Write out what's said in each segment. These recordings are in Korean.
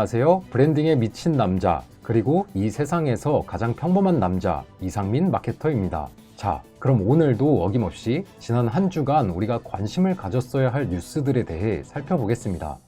안녕하세요. 브랜딩에 미친 남자, 그리고 이 세상에서 가장 평범한 남자, 이상민 마케터입니다. 자, 그럼 오늘도 어김없이 지난 한 주간 우리가 관심을 가졌어야 할 뉴스들에 대해 살펴보겠습니다.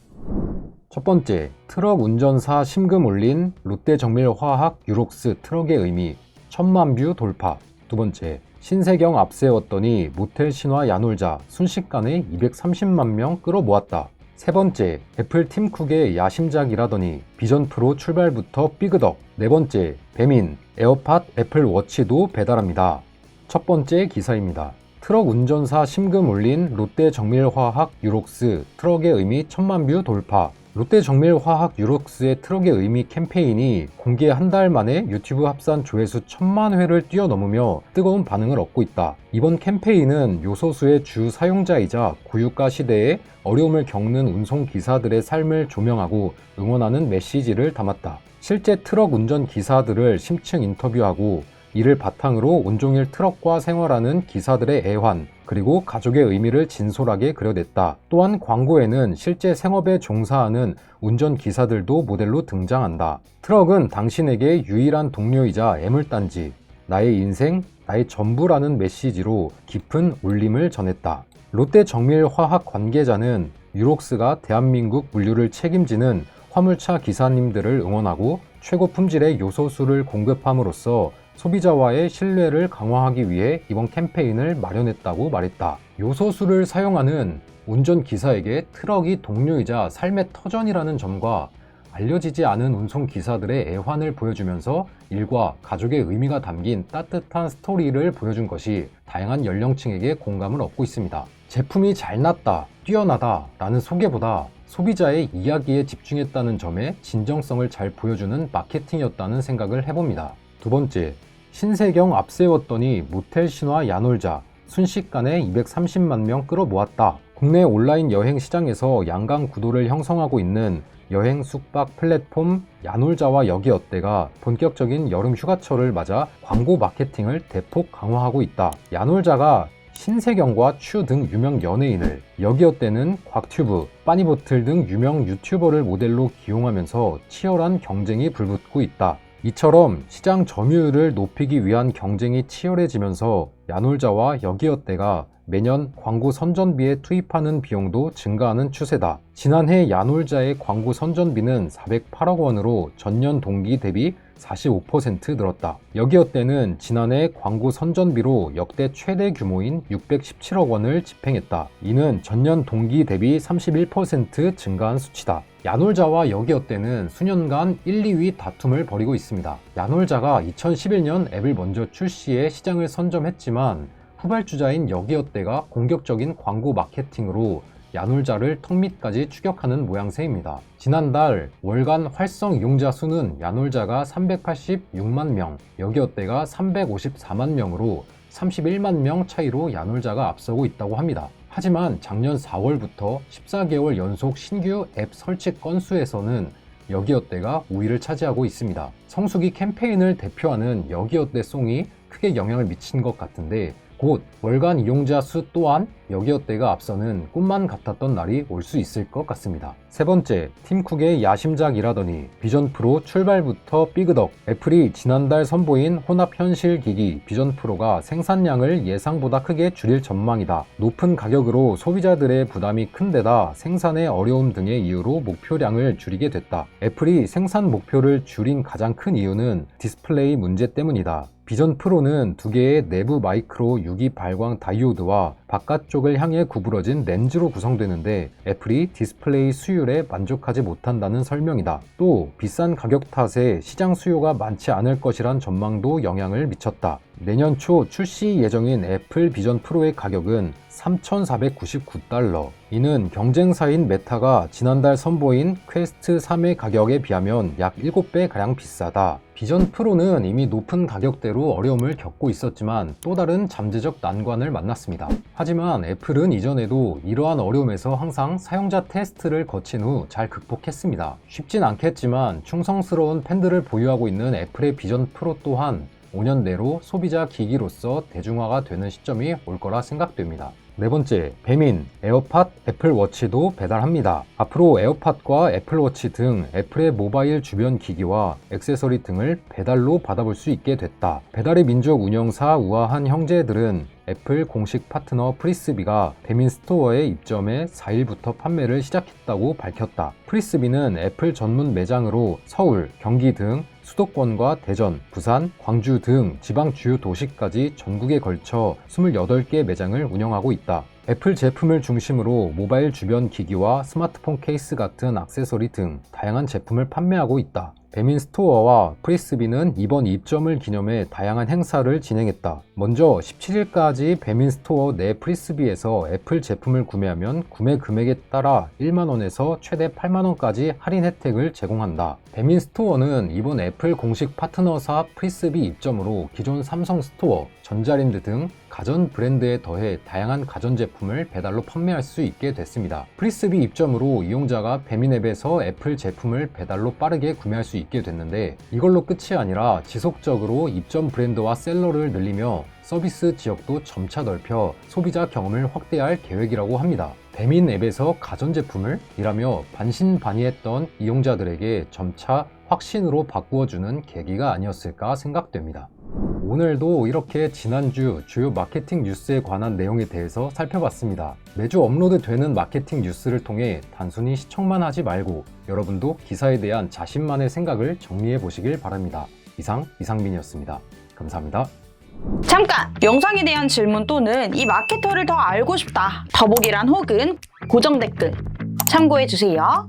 첫 번째, 트럭 운전사 심금 올린 롯데정밀화학 유록스 트럭의 의미, 천만 뷰 돌파. 두 번째, 신세경 앞세웠더니 모텔 신화 야놀자 순식간에 230만 명 끌어모았다. 세 번째, 애플 팀 쿡의 야심작이라더니 비전 프로 출발부터 삐그덕. 네 번째, 배민, 에어팟 애플 워치도 배달합니다. 첫 번째 기사입니다. 트럭 운전사 심금 올린 롯데 정밀화학 유록스 트럭의 의미 천만 뷰 돌파. 롯데 정밀화학 유록스의 트럭의 의미 캠페인이 공개 한 달 만에 유튜브 합산 조회수 천만 회를 뛰어넘으며 뜨거운 반응을 얻고 있다. 이번 캠페인은 요소수의 주 사용자이자 고유가 시대에 어려움을 겪는 운송 기사들의 삶을 조명하고 응원하는 메시지를 담았다. 실제 트럭 운전 기사들을 심층 인터뷰하고 이를 바탕으로 온종일 트럭과 생활하는 기사들의 애환, 그리고 가족의 의미를 진솔하게 그려냈다. 또한 광고에는 실제 생업에 종사하는 운전 기사들도 모델로 등장한다. 트럭은 당신에게 유일한 동료이자 애물단지, 나의 인생, 나의 전부라는 메시지로 깊은 울림을 전했다. 롯데 정밀화학 관계자는 유록스가 대한민국 물류를 책임지는 화물차 기사님들을 응원하고 최고 품질의 요소수를 공급함으로써 소비자와의 신뢰를 강화하기 위해 이번 캠페인을 마련했다고 말했다. 요소수를 사용하는 운전기사에게 트럭이 동료이자 삶의 터전이라는 점과 알려지지 않은 운송기사들의 애환을 보여주면서 일과 가족의 의미가 담긴 따뜻한 스토리를 보여준 것이 다양한 연령층에게 공감을 얻고 있습니다. 제품이 잘 났다, 뛰어나다 라는 소개보다 소비자의 이야기에 집중했다는 점에 진정성을 잘 보여주는 마케팅이었다는 생각을 해봅니다. 두 번째, 신세경 앞세웠더니 모텔 신화 야놀자 순식간에 230만 명 끌어모았다. 국내 온라인 여행 시장에서 양강 구도를 형성하고 있는 여행 숙박 플랫폼 야놀자와 여기어때가 본격적인 여름 휴가철을 맞아 광고 마케팅을 대폭 강화하고 있다. 야놀자가 신세경과 추 등 유명 연예인을 여기어때는 곽튜브, 빠니보틀 등 유명 유튜버를 모델로 기용하면서 치열한 경쟁이 불붙고 있다. 이처럼 시장 점유율을 높이기 위한 경쟁이 치열해지면서 야놀자와 여기어때가 매년 광고 선전비에 투입하는 비용도 증가하는 추세다. 지난해 야놀자의 광고 선전비는 408억 원으로 전년 동기 대비 45% 늘었다. 여기어때는 지난해 광고 선전비로 역대 최대 규모인 617억 원을 집행했다. 이는 전년 동기 대비 31% 증가한 수치다. 야놀자와 여기어때는 수년간 1, 2위 다툼을 벌이고 있습니다. 야놀자가 2011년 앱을 먼저 출시해 시장을 선점했지만 후발주자인 여기어때가 공격적인 광고 마케팅으로 야놀자를 턱 밑까지 추격하는 모양새입니다. 지난달 월간 활성 이용자 수는 야놀자가 386만 명, 여기어때가 354만 명으로 31만 명 차이로 야놀자가 앞서고 있다고 합니다. 하지만 작년 4월부터 14개월 연속 신규 앱 설치 건수에서는 여기어때가 우위를 차지하고 있습니다. 성수기 캠페인을 대표하는 여기어때 송이 크게 영향을 미친 것 같은데 곧 월간 이용자 수 또한 여기어때가 앞서는 꿈만 같았던 날이 올 수 있을 것 같습니다. 세 번째, 팀쿡의 야심작이라더니 비전 프로 출발부터 삐그덕 애플이 지난달 선보인 혼합 현실 기기 비전 프로가 생산량을 예상보다 크게 줄일 전망이다. 높은 가격으로 소비자들의 부담이 큰 데다 생산의 어려움 등의 이유로 목표량을 줄이게 됐다. 애플이 생산 목표를 줄인 가장 큰 이유는 디스플레이 문제 때문이다. 비전 프로는 두 개의 내부 마이크로 유기 발광 다이오드와 바깥쪽 을 향해 구부러진 렌즈로 구성되는데 애플이 디스플레이 수율에 만족하지 못한다는 설명이다. 또 비싼 가격 탓에 시장 수요가 많지 않을 것이란 전망도 영향을 미쳤다. 내년 초 출시 예정인 애플 비전 프로의 가격은 3,499달러. 이는 경쟁사인 메타가 지난달 선보인 퀘스트 3의 가격에 비하면 약 7배 가량 비싸다. 비전 프로는 이미 높은 가격대로 어려움을 겪고 있었지만 또 다른 잠재적 난관을 만났습니다. 하지만 애플은 이전에도 이러한 어려움에서 항상 사용자 테스트를 거친 후 잘 극복했습니다. 쉽진 않겠지만 충성스러운 팬들을 보유하고 있는 애플의 비전 프로 또한 5년 내로 소비자 기기로서 대중화가 되는 시점이 올 거라 생각됩니다. 네 번째, 배민, 에어팟, 애플워치도 배달합니다. 앞으로 에어팟과 애플워치 등 애플의 모바일 주변 기기와 액세서리 등을 배달로 받아볼 수 있게 됐다. 배달의 민족 운영사 우아한 형제들은 애플 공식 파트너 프리스비가 배민 스토어에 입점해 4일부터 판매를 시작했다고 밝혔다. 프리스비는 애플 전문 매장으로 서울, 경기 등 수도권과 대전, 부산, 광주 등 지방 주요 도시까지 전국에 걸쳐 28개 매장을 운영하고 있다. 애플 제품을 중심으로 모바일 주변 기기와 스마트폰 케이스 같은 액세서리 등 다양한 제품을 판매하고 있다. 배민 스토어와 프리스비는 이번 입점을 기념해 다양한 행사를 진행했다. 먼저 17일까지 배민 스토어 내 프리스비에서 애플 제품을 구매하면 구매 금액에 따라 1만원에서 최대 8만원까지 할인 혜택을 제공한다. 배민 스토어는 이번 애플 공식 파트너사 프리스비 입점으로 기존 삼성 스토어, 전자랜드 등 가전 브랜드에 더해 다양한 가전 제품을 배달로 판매할 수 있게 됐습니다. 프리스비 입점으로 이용자가 배민 앱에서 애플 제품을 배달로 빠르게 구매할 수 있게 됐는데 이걸로 끝이 아니라 지속적으로 입점 브랜드와 셀러를 늘리며 서비스 지역도 점차 넓혀 소비자 경험을 확대할 계획이라고 합니다. 배민 앱에서 가전제품을 이라며 반신반의했던 이용자들에게 점차 확신으로 바꾸어주는 계기가 아니었을까 생각됩니다. 오늘도 이렇게 지난주 주요 마케팅 뉴스에 관한 내용에 대해서 살펴봤습니다. 매주 업로드되는 마케팅 뉴스를 통해 단순히 시청만 하지 말고 여러분도 기사에 대한 자신만의 생각을 정리해 보시길 바랍니다. 이상 이상민이었습니다. 감사합니다. 잠깐! 영상에 대한 질문 또는 이 마케터를 더 알고 싶다. 더보기란 혹은 고정 댓글 참고해 주세요.